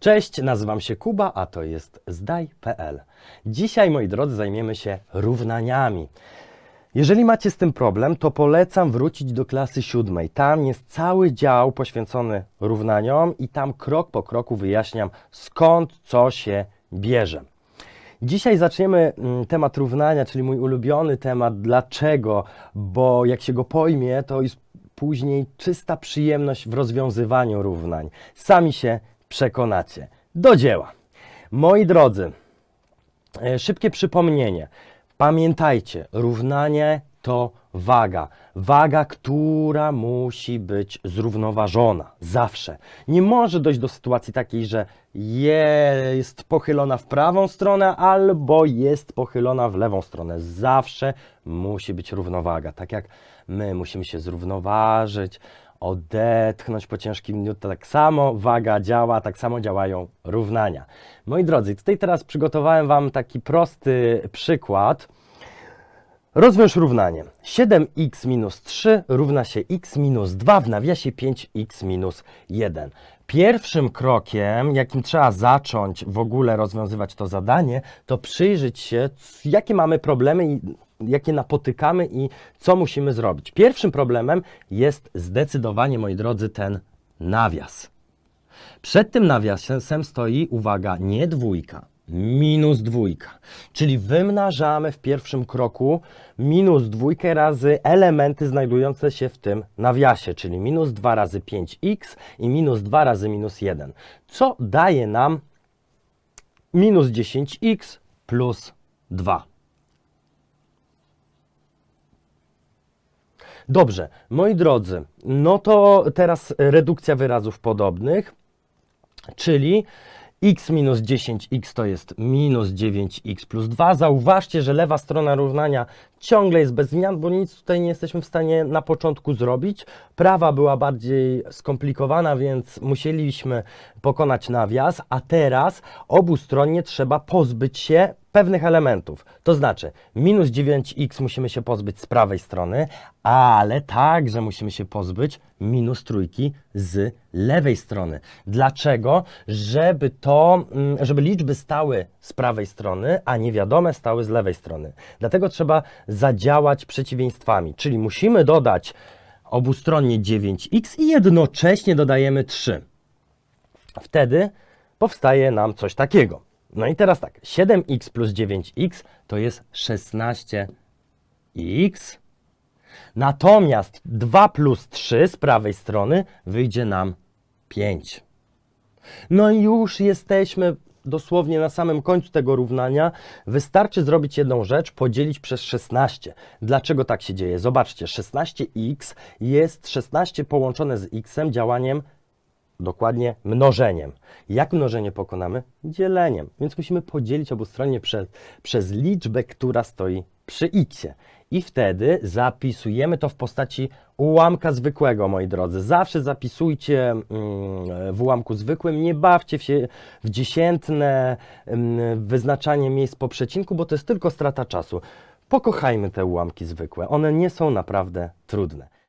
Cześć, nazywam się Kuba, a to jest zdaj.pl. Dzisiaj, moi drodzy, zajmiemy się równaniami. Jeżeli macie z tym problem, to polecam wrócić do klasy siódmej. Tam jest cały dział poświęcony równaniom i tam krok po kroku wyjaśniam skąd co się bierze. Dzisiaj zaczniemy mm, temat równania, czyli mój ulubiony temat. Dlaczego? Bo jak się go pojmie, to jest później czysta przyjemność w rozwiązywaniu równań. Sami się przekonacie. Do dzieła. Moi drodzy, e, szybkie przypomnienie. Pamiętajcie, równanie to waga. Waga, która musi być zrównoważona. Zawsze. Nie może dojść do sytuacji takiej, że jest pochylona w prawą stronę albo jest pochylona w lewą stronę. Zawsze musi być równowaga. Tak jak my musimy się zrównoważyć, odetchnąć po ciężkim dniu, to tak samo waga działa, tak samo działają równania. Moi drodzy, tutaj teraz przygotowałem Wam taki prosty przykład. Rozwiąż równanie. 7x minus 3 równa się x minus 2 w nawiasie 5x minus 1. Pierwszym krokiem, jakim trzeba zacząć w ogóle rozwiązywać to zadanie, to przyjrzeć się, jakie mamy problemy i jakie napotykamy i co musimy zrobić. Pierwszym problemem jest zdecydowanie, moi drodzy, ten nawias. Przed tym nawiasem stoi, uwaga, nie dwójka, minus dwójka. Czyli wymnażamy w pierwszym kroku minus dwójkę razy elementy znajdujące się w tym nawiasie, czyli minus 2 razy 5x i minus 2 razy minus 1, co daje nam minus 10x plus 2. Dobrze, moi drodzy, no to teraz redukcja wyrazów podobnych. Czyli x minus 10x to jest minus 9x plus 2. Zauważcie, że lewa strona równania ciągle jest bez zmian, bo nic tutaj nie jesteśmy w stanie na początku zrobić. Prawa była bardziej skomplikowana, więc musieliśmy pokonać nawias, a teraz obustronnie trzeba pozbyć się pewnych elementów. To znaczy, minus 9x musimy się pozbyć z prawej strony, ale także musimy się pozbyć minus trójki z lewej strony. Dlaczego? Żeby to, mm, żeby liczby stały z prawej strony, a niewiadome stały z lewej strony. Dlatego trzeba zadziałać przeciwieństwami, czyli musimy dodać obustronnie 9x i jednocześnie dodajemy 3. Wtedy powstaje nam coś takiego. No i teraz tak, 7x plus 9x to jest 16x. Natomiast 2 plus 3 z prawej strony wyjdzie nam 5. No i już jesteśmy dosłownie na samym końcu tego równania. Wystarczy zrobić jedną rzecz, podzielić przez 16. Dlaczego tak się dzieje? Zobaczcie, 16x jest 16 połączone z x działaniem dokładnie mnożeniem. Jak mnożenie pokonamy? Dzieleniem. Więc musimy podzielić obustronnie przez, przez liczbę, która stoi przy x. I wtedy zapisujemy to w postaci ułamka zwykłego, moi drodzy. Zawsze zapisujcie mm, w ułamku zwykłym. Nie bawcie się w dziesiętne mm, wyznaczanie miejsc po przecinku, bo to jest tylko strata czasu. Pokochajmy te ułamki zwykłe. One nie są naprawdę trudne.